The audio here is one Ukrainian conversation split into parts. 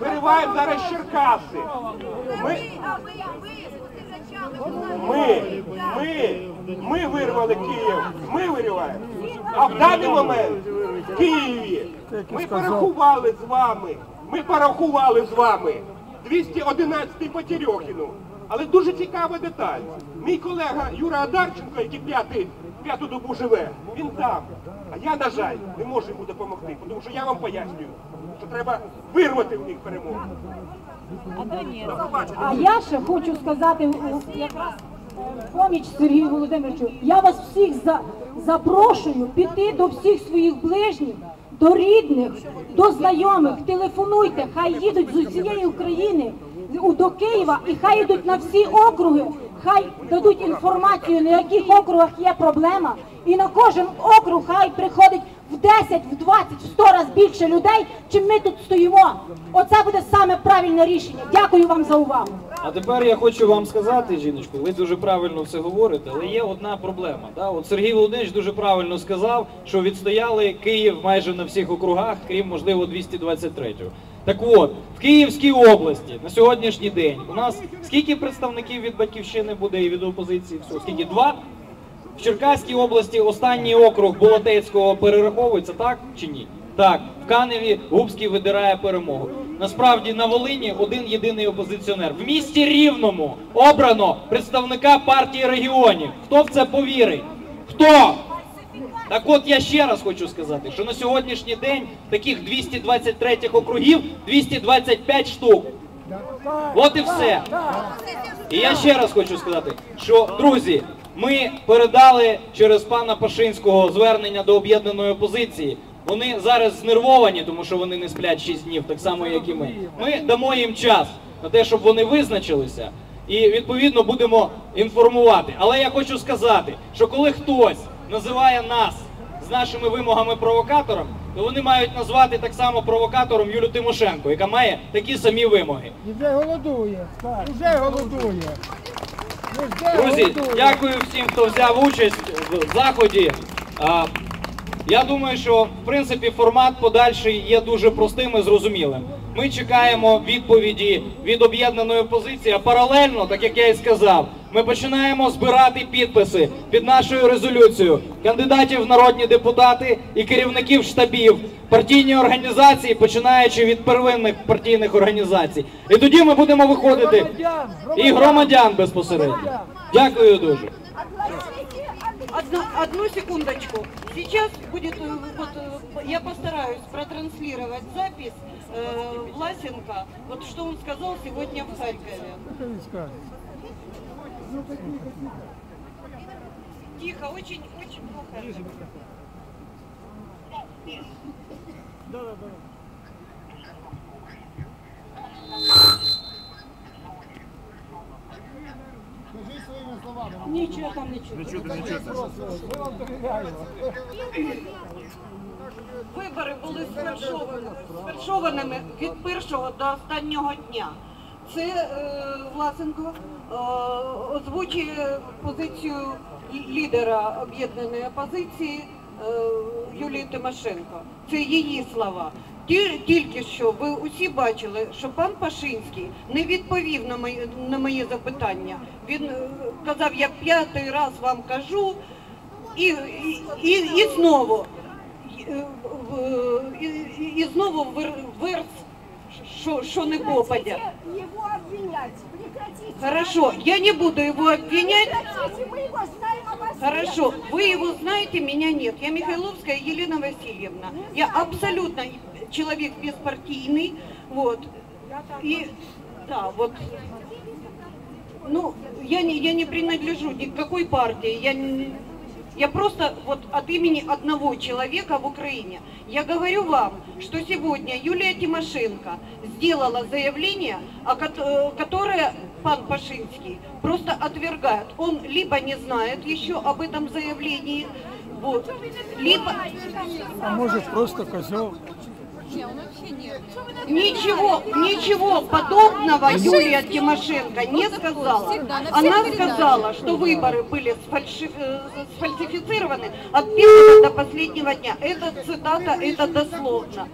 вириваємо зараз Черкаси. Ми, ми, ми, ми вирвали Київ, ми вириваємо. А в даний момент в Києві ми порахували з вами, ми порахували з вами 211 по Терехіну. Але дуже цікава деталь. Мій колега Юра Адарченко, який п'ятий, п'яту добу живе, він там. А я, на жаль, не можу йому допомогти, тому що я вам пояснюю, що треба вирвати в них перемогу. А я ще хочу сказати якраз е, поміч Сергію Володимировичу. Я вас всіх за, запрошую піти до всіх своїх ближніх, до рідних, до знайомих. Телефонуйте, хай їдуть з усієї України до Києва і хай йдуть на всі округи. Хай дадуть інформацію, на яких округах є проблема, і на кожен округ хай приходить в 10, в 20, в 100 разів більше людей, чим ми тут стоїмо. Оце буде саме правильне рішення. Дякую вам за увагу. А тепер я хочу вам сказати, жіночко, ви дуже правильно все говорите, але є одна проблема. Да? От Сергій Володимирович дуже правильно сказав, що відстояли Київ майже на всіх округах, крім можливо 223-го. Так от, в Київській області на сьогоднішній день у нас скільки представників від батьківщини буде і від опозиції? Всього? Скільки? Два? В Черкаській області останній округ Болотецького перераховується, так чи ні? Так, в Каневі Губський видирає перемогу. Насправді на Волині один єдиний опозиціонер. В місті Рівному обрано представника партії регіонів. Хто в це повірить? Хто? Так от я ще раз хочу сказати, що на сьогоднішній день таких 223 округів 225 штук. От і все. І я ще раз хочу сказати, що друзі, ми передали через пана Пашинського звернення до об'єднаної опозиції. Вони зараз знервовані, тому що вони не сплять 6 днів, так само як і ми. Ми дамо їм час на те, щоб вони визначилися, і відповідно будемо інформувати. Але я хочу сказати, що коли хтось називає нас з нашими вимогами провокатором, то вони мають назвати так само провокатором Юлю Тимошенко, яка має такі самі вимоги. Вже голодує. Уже голодує. Друзі, дякую всім, хто взяв участь в заході. Я думаю, що в принципі формат подальший є дуже простим і зрозумілим. Ми чекаємо відповіді від об'єднаної опозиції, а паралельно, так як я і сказав, ми починаємо збирати підписи під нашою резолюцією кандидатів в народні депутати і керівників штабів, партійні організації, починаючи від первинних партійних організацій. І тоді ми будемо виходити і громадян безпосередньо. Дякую дуже. Одну, одну секундочку. Сейчас будет, э, вот, э, я постараюсь протранслировать запись э, Власенко, вот что он сказал сегодня в Харькове. Що він скаже? Тихо, очень, очень плохо. Скажи своїми словами. Нічого там не чути. Ми вам довіряємо. Вибори були сфальшованими, від першого до останнього дня. Це е, Власенко е, озвучує позицію лідера об'єднаної опозиції е, Юлії Тимошенко. Це її слова. Тільки що ви усі бачили, що пан Пашинський не відповів на мої, на мої запитання. Він казав, я п'ятий раз вам кажу, і, і, і, і знову і, і- і знову вир, вирс, що, що не попадя. Его обвинять. Прекратите. Хорошо, я не буду его обвинять. Прекратите, мы его знаем о вас. Хорошо, вы его знаете, меня нет. Я Михайловская Елена Васильевна. Я абсолютно человек беспартийный. Вот. И да, вот. Ну, я не, я не принадлежу ни к какой партии. Я, не- я просто вот от имени одного человека в Украине. Я говорю вам, что сегодня Юлия Тимошенко сделала заявление, э, которое пан Пашинский просто отвергает. Он либо не знает еще об этом заявлении, вот, либо А може просто козел. Ничего, ничего подобного Юлия Тимошенко не сказала. Она сказала, что выборы были сфальши- э, сфальсифицированы от первого до последнего дня. Это цитата, это дословно.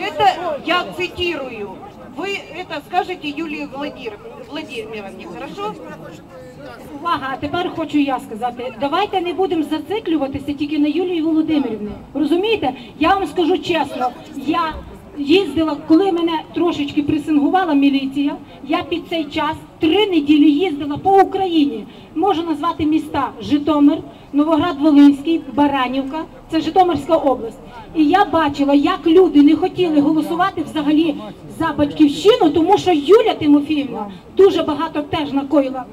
Это я цитирую. Вы это скажете Юлии Владимир- Владимировне, хорошо? Увага, а тепер хочу я сказати. Давайте не будемо зациклюватися тільки на Юлії Володимирівні. Розумієте? Я вам скажу чесно, я їздила, коли мене трошечки пресингувала міліція, я під цей час три неділі їздила по Україні. Можу назвати міста Житомир, Новоград-Волинський, Баранівка, це Житомирська область. І я бачила, як люди не хотіли голосувати взагалі за батьківщину, тому що Юля Тимофіївна дуже багато теж накоїла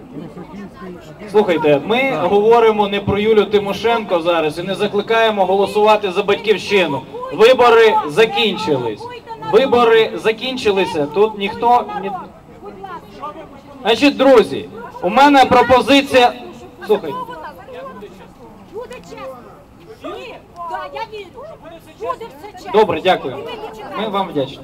Слухайте, ми говоримо не про Юлю Тимошенко зараз і не закликаємо голосувати за батьківщину. Вибори закінчились. Вибори закінчилися. Тут ніхто ні... Значить, друзі, у мене пропозиція. Слухайте. Буде чесно. Ні, да, я вірю. Буде все чесно. Добре, дякую. Ми вам вдячні.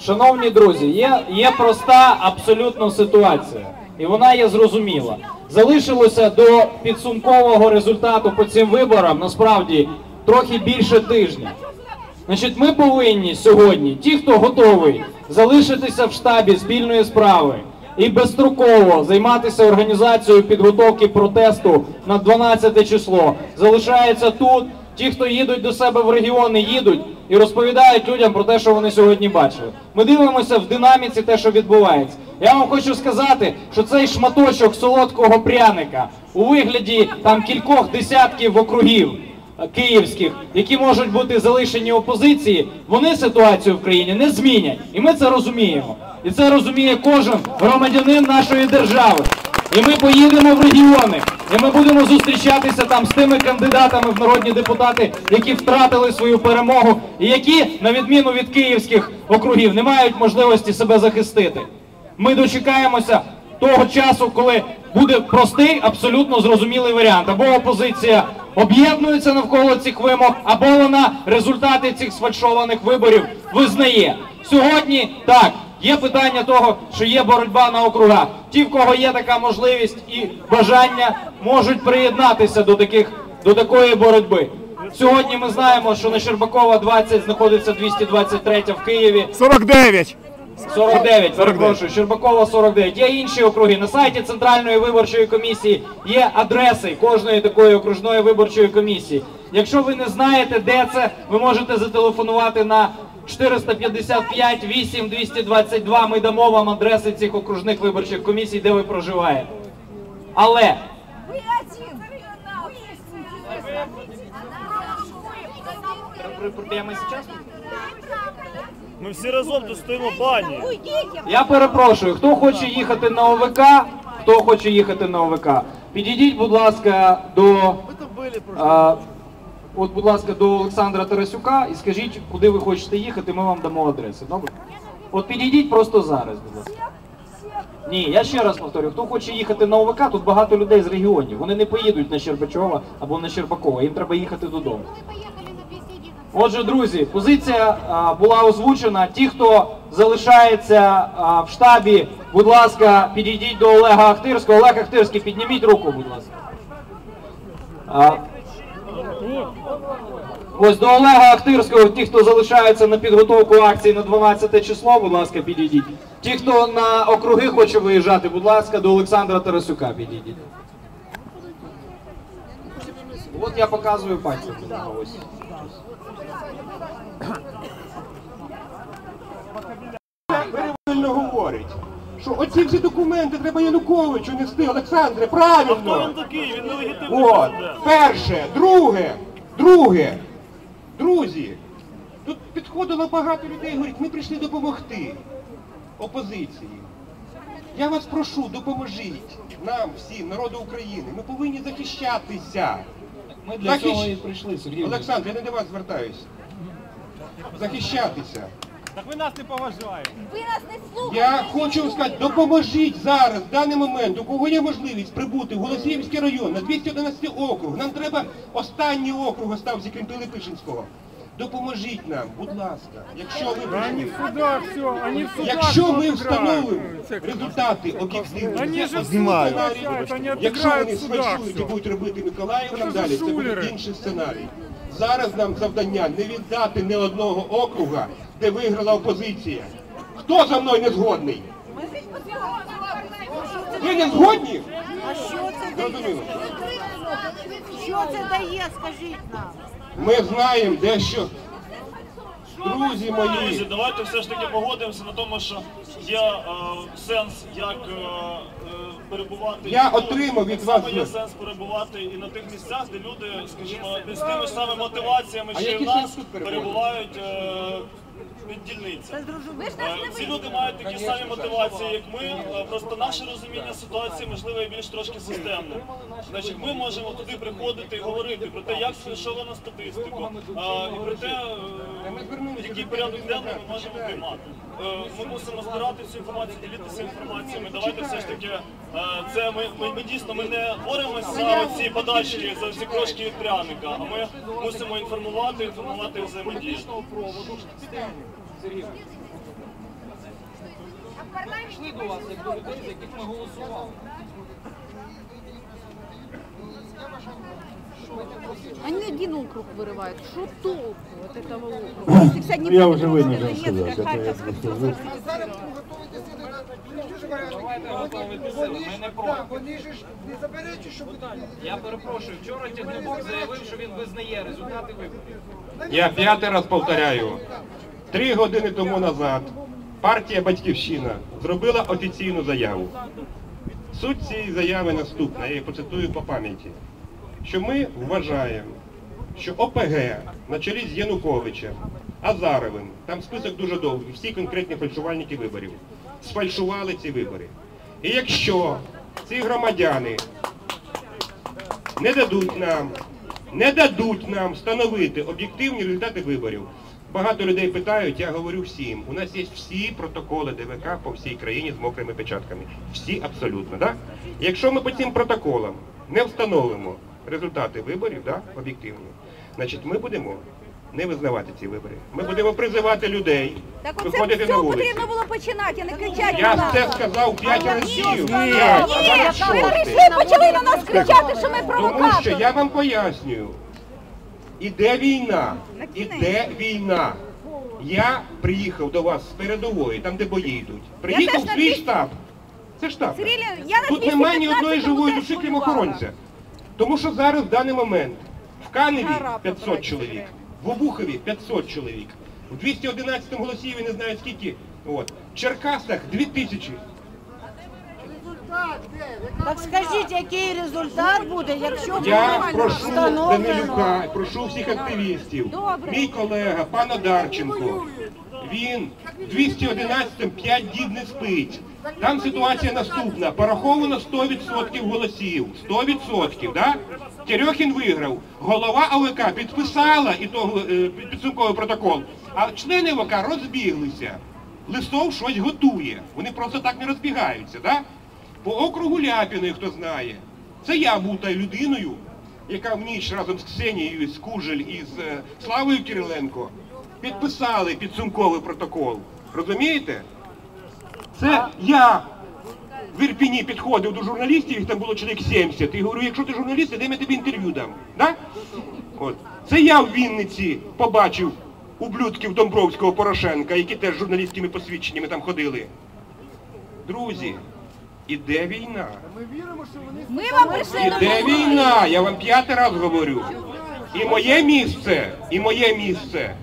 Шановні друзі, є, є проста абсолютно ситуація, і вона є зрозуміла. Залишилося до підсумкового результату по цим виборам насправді трохи більше тижня. Значить, ми повинні сьогодні, ті, хто готовий залишитися в штабі спільної справи і безстроково займатися організацією підготовки протесту на 12 число, залишаються тут. Ті, хто їдуть до себе в регіони, їдуть і розповідають людям про те, що вони сьогодні бачили. Ми дивимося в динаміці те, що відбувається. Я вам хочу сказати, що цей шматочок солодкого пряника у вигляді там кількох десятків округів київських, які можуть бути залишені опозиції, вони ситуацію в країні не змінять. І ми це розуміємо. І це розуміє кожен громадянин нашої держави. І ми поїдемо в регіони, і ми будемо зустрічатися там з тими кандидатами в народні депутати, які втратили свою перемогу, і які, на відміну від київських округів, не мають можливості себе захистити. Ми дочекаємося того часу, коли буде простий, абсолютно зрозумілий варіант. Або опозиція об'єднується навколо цих вимог, або вона результати цих сфальшованих виборів визнає. Сьогодні так. Є питання того, що є боротьба на округах. Ті, в кого є така можливість і бажання, можуть приєднатися до таких до такої боротьби. Сьогодні ми знаємо, що на Щербакова 20 знаходиться 223 в Києві. 49. 49, перепрошую, Щербакова 49. Є інші округи. На сайті Центральної виборчої комісії є адреси кожної такої окружної виборчої комісії. Якщо ви не знаєте, де це, ви можете зателефонувати на 455 8 222. Ми дамо вам адреси цих окружних виборчих комісій, де ви проживаєте. Але Ви один. прямо зараз. Ми всі разом тут стоїмо бані. Я перепрошую, хто хоче їхати на ОВК, хто хоче їхати на ОВК, підійдіть, будь ласка, до от, будь ласка, до Олександра Тарасюка і скажіть, куди ви хочете їхати, ми вам дамо адреси. Добре? От підійдіть просто зараз, будь ласка. Ні, я ще раз повторю, хто хоче їхати на ОВК, тут багато людей з регіонів. Вони не поїдуть на Щербачова або на Щербакова, їм треба їхати додому. Отже, друзі, позиція а, була озвучена. Ті, хто залишається а, в штабі, будь ласка, підійдіть до Олега Ахтирського. Олег Ахтирський, підніміть руку, будь ласка. А, ось до Олега Ахтирського, ті, хто залишаються на підготовку акції на 12 число, будь ласка, підійдіть. Ті, хто на округи хоче виїжджати, будь ласка, до Олександра Тарасюка підійдіть. От я показую пальцем. Ось. Правильно говорить. Що оці всі документи треба Януковичу нести, Олександре, правильно. Хто він такий? Він нелегітимний От, перше, друге, друге. Друзі, тут підходило багато людей, говорять, ми прийшли допомогти опозиції. Я вас прошу, допоможіть нам всім, народу України. Ми повинні захищатися. Ми для Захищ- цього і прийшли, Сергій. Олександр, я не до вас звертаюся. Захищатися. Так ви нас не поважаєте. Ви нас не слухаєте. Я хочу сказати, допоможіть зараз, в даний момент, у кого є можливість прибути в Голосіївський район на 211 округ. Нам треба останній округ остався, крім Пилипишинського. Допоможіть нам, будь ласка, якщо ви Они прийшли. в судах все, они в судах Якщо ми всё встановимо играют. результати об'єктивні, Они це же один знімають. сценарій. Они Якщо отыграют вони в судах сфальшують і всё. будуть робити Миколаїв нам Що за далі, це буде шулери? інший сценарій. Зараз нам завдання не віддати ні одного округа, де виграла опозиція. Хто за мною не згодний? Ви не згодні? А що це дає? Зрозуміло. Що це дає, скажіть нам? Ми знаємо дещо. Друзі Друзі, мої, давайте все ж таки погодимося на тому, що є е, сенс, як е, е, перебувати. Я Ну, отримав від так само вас- є сенс перебувати і на тих місцях, де люди, скажімо, з тими ж самими мотиваціями, що і в нас перебувають е, Е, Ці люди мають такі самі мотивації, як ми. е, Просто наше розуміння ситуації можливо є більш трошки системне. Значить, ми можемо туди приходити і говорити про те, як сфальшована статистику, і про те, е, який порядок денний ми можемо приймати. Е, Ми мусимо збирати цю інформацію, ділитися інформацією. Давайте все ж таки, е, це ми, ми, ми дійсно ми не боремося за ці подачки, за ці крошки від пряника, а ми мусимо інформувати, інформувати і взаємодіяти. Сергій. Прийшли до вас як до людей, за яких ми голосували. Они один округ вырывают. Что толку от этого округа? Если вся Ну, я уже Днепропетровская, вынужден сказать, Донецкая, это я Вони ж не заперечують, що буде. Я перепрошую, вчора Тягнебок заявив, що він визнає результати виборів. я п'ятий раз повторяю. Три години тому назад партія Батьківщина зробила офіційну заяву. Суть цієї заяви наступна, я її процитую по пам'яті. Що ми вважаємо, що ОПГ на чолі з Януковичем, Азаровим, там список дуже довгий, всі конкретні фальшувальники виборів, сфальшували ці вибори. І якщо ці громадяни не дадуть нам, не дадуть нам встановити об'єктивні результати виборів. Багато людей питають, я говорю всім. У нас є всі протоколи ДВК по всій країні з мокрими печатками. Всі абсолютно. Да? Якщо ми по цим протоколам не встановимо результати виборів, да, об'єктивні, значить ми будемо не визнавати ці вибори. Ми будемо призивати людей Так оце виходити на цього вулиці. потрібно було починати, а не кричати Я на нас. це сказав п'ять разів. Ні, П'ять, а зараз ви шостий. прийшли, почали на нас кричати, що ми Тому що провокатори. я вам пояснюю, іде війна, іде війна. Я приїхав до вас з передової, там де бої йдуть. Приїхав теж в на свій дві- штаб. Це штаб. Сергій, я на Тут немає ні одної живої теж душі, крім воювала. охоронця. Тому що зараз в даний момент в Каневі Гара 500 побрати чоловік. В Обухові 500 чоловік, в 211 голосіві не знаю скільки. От. В Черкасах 2000. Так скажіть, який результат буде, якщо Я прошу? Данилюка, прошу всіх активістів. Мій колега, пан Одарченко, він 211 5 діб не спить. Там ситуація наступна. Пораховано 100% голосів. 100%, да? Терехін виграв. Голова ОВК підписала ітог, е, підсумковий протокол, а члени ОВК розбіглися. Лисов щось готує. Вони просто так не розбігаються, да? По округу Ляпіної, хто знає. Це я був тою людиною, яка в ніч разом з Ксенією, з Кужель і з е, Славою Кириленко підписали підсумковий протокол. Розумієте? Це я в Ірпіні підходив до журналістів, їх там було чоловік 70, і говорю, якщо ти журналіст, я я тобі інтерв'ю дам. Да? От. Це я в Вінниці побачив ублюдків Домбровського Порошенка, які теж журналістськими посвідченнями там ходили. Друзі, іде війна. Ми вам прийшли на Іде війна, я вам п'ятий раз говорю. І моє місце, і моє місце.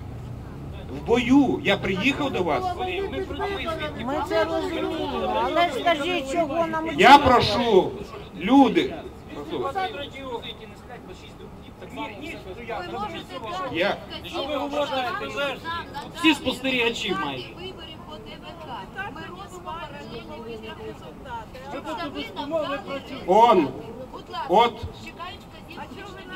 Бою я приїхав до вас. Ми це розуміємо, але скажіть, чого нам Я прошу, люди. Я, Що ви говорите? Всі спостерігачі результати. он, Будь ласка, от.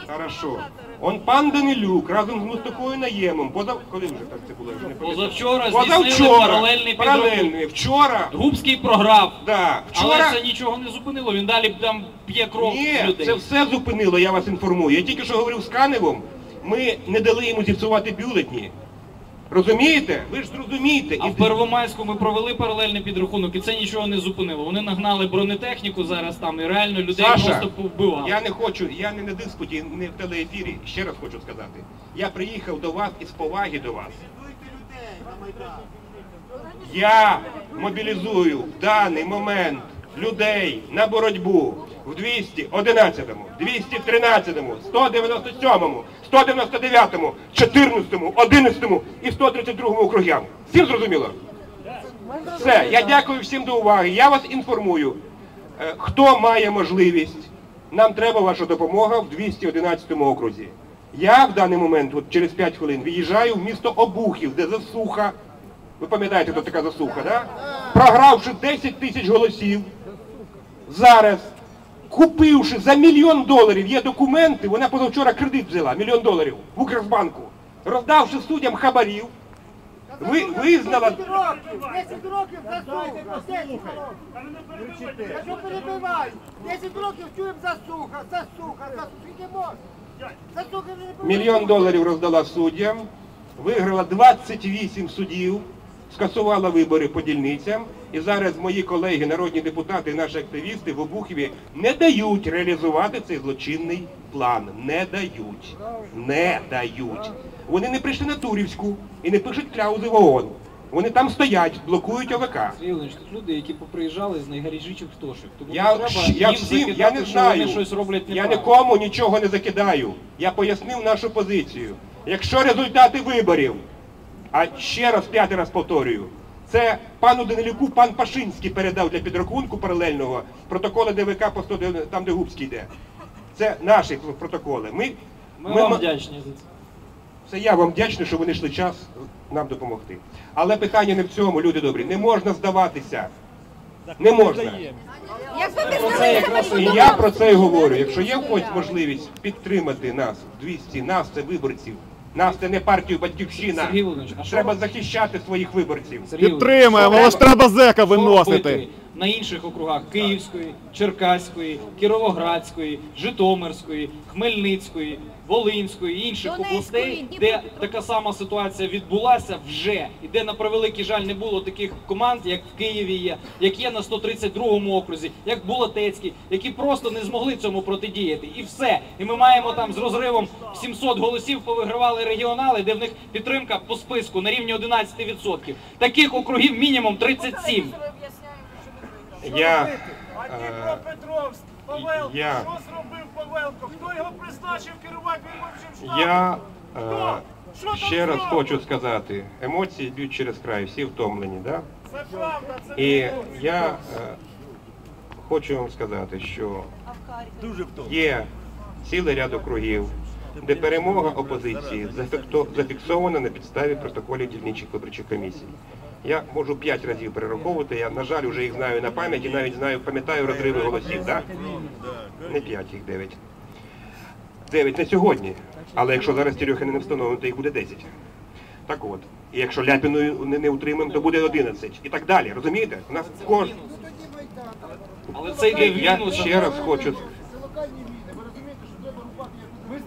Хорошо. Он пан Данилюк разом з Мустакою Наємом, поза, коли вже так це було? я вже не пам'ятаю. Позавчора здійснили Позавчора, паралельний підрахунок. паралельний, вчора, Губський програв. да, Але вчора, це нічого не зупинило. Він далі там п'є кров Ні, людей. це все зупинило, я вас інформую. Я тільки що говорив з Каневом, ми не дали йому зіпсувати бюлетні. Розумієте? Ви ж зрозумієте. А в Первомайську ми провели паралельний підрахунок, і це нічого не зупинило. Вони нагнали бронетехніку зараз там, і реально людей Саша, просто повбивали. Я не хочу, я не на диспуті, не в телеефірі. Ще раз хочу сказати. Я приїхав до вас із поваги до вас. Я мобілізую в даний момент людей на боротьбу в 211, 213, 197, 199, 14, 11 і 132 округам. Всім зрозуміло? Все, я дякую всім до уваги. Я вас інформую. Е, Хто має можливість, нам треба ваша допомога в 211 окрузі. Я в даний момент, от через 5 хвилин, виїжджаю в місто Обухів, де засуха. Ви пам'ятаєте, хто така засуха, да? Програвши 10 тисяч голосів, зараз, купивши за мільйон доларів, є документи, вона позавчора кредит взяла, мільйон доларів в Укрбанку, роздавши суддям хабарів, ви, визнала 10 років засуха, 10 років. Я що перебиваю? 10 років чуємо засуха, засуха, засуха. Скільки можна? Засуха не. Мільйон доларів роздала суддям, виграла 28 судів, скасувала вибори по дільницям. І зараз мої колеги, народні депутати і наші активісти в Обухові не дають реалізувати цей злочинний план. Не дають. Не дають. Вони не прийшли на Турівську і не пишуть кляузи в ООН. Вони там стоять, блокують ОВК. Сергій Володимирович, тут люди, які поприїжджали з найгарячіших точок. Тому Я, не треба я їм всім, я не що знаю, вони щось роблять я неправильно. нікому нічого не закидаю. Я пояснив нашу позицію. Якщо результати виборів, а ще раз п'ятий раз повторюю, це пану Данилюку пан Пашинський передав для підрахунку паралельного протоколи ДВК по 109, там, де Губський йде. Це наші протоколи. Ми, Ми вам м- вдячні за це. це я вам вдячний, що ви знайшли час нам допомогти. Але питання не в цьому, люди добрі. Не можна здаватися. Не можна. І я про це і говорю. Якщо є в когось можливість підтримати нас, 200, нас це виборців, нас це не партію батьківщина. Сергій Володимирович, а що Треба захищати своїх виборців. Сергій Володимирович, Підтримуємо, але ж треба зека виносити. робити на інших округах Київської, Черкаської, Кіровоградської, Житомирської, Хмельницької, Волинської, і інших областей, де така сама ситуація відбулася вже, і де на превеликий жаль не було таких команд, як в Києві є, як є на 132-му окрузі, як Булатецький, які просто не змогли цьому протидіяти. І все. І ми маємо там з розривом в 700 голосів повигравали регіонали, де в них підтримка по списку на рівні 11%. Таких округів мінімум 37. Я, А е, Дніпропетровськ, Павелко, я- що зробив Павелко? Хто його призначив керувати виборчим штабом? я Хто? е, Що там ще раз хочу сказати, емоції б'ють через край, всі втомлені, да? Це правда, це І не я е, хочу вам сказати, що є цілий ряд округів, де перемога опозиції зафікто- зафіксована на підставі протоколів дільничих виборчих комісій. Я можу п'ять разів перераховувати, я, на жаль, вже їх знаю на пам'ять і навіть знаю, пам'ятаю розриви голосів, так? Не п'ять, їх дев'ять. Дев'ять на сьогодні. Але якщо зараз Терехина не встановимо, то їх буде 10. Так от. І якщо Ляпіною не, не утримаємо, то буде 11. І так далі. Розумієте? У нас кож... Але це йде Я ще раз хочу Ви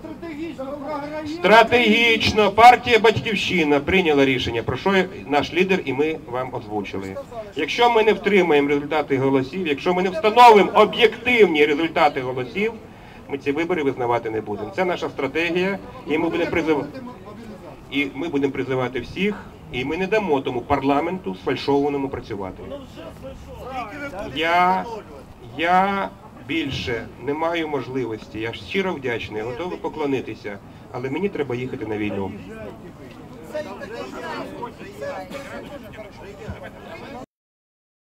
стратегічно партія Батьківщина прийняла рішення, про що наш лідер і ми вам озвучили. Якщо ми не втримаємо результати голосів, якщо ми не встановимо об'єктивні результати голосів, ми ці вибори визнавати не будемо. Це наша стратегія, і ми будемо призивати. І ми призивати всіх, і ми не дамо тому парламенту сфальшованому працювати. Я, я більше не маю можливості. Я щиро вдячний, готовий поклонитися, але мені треба їхати на війну.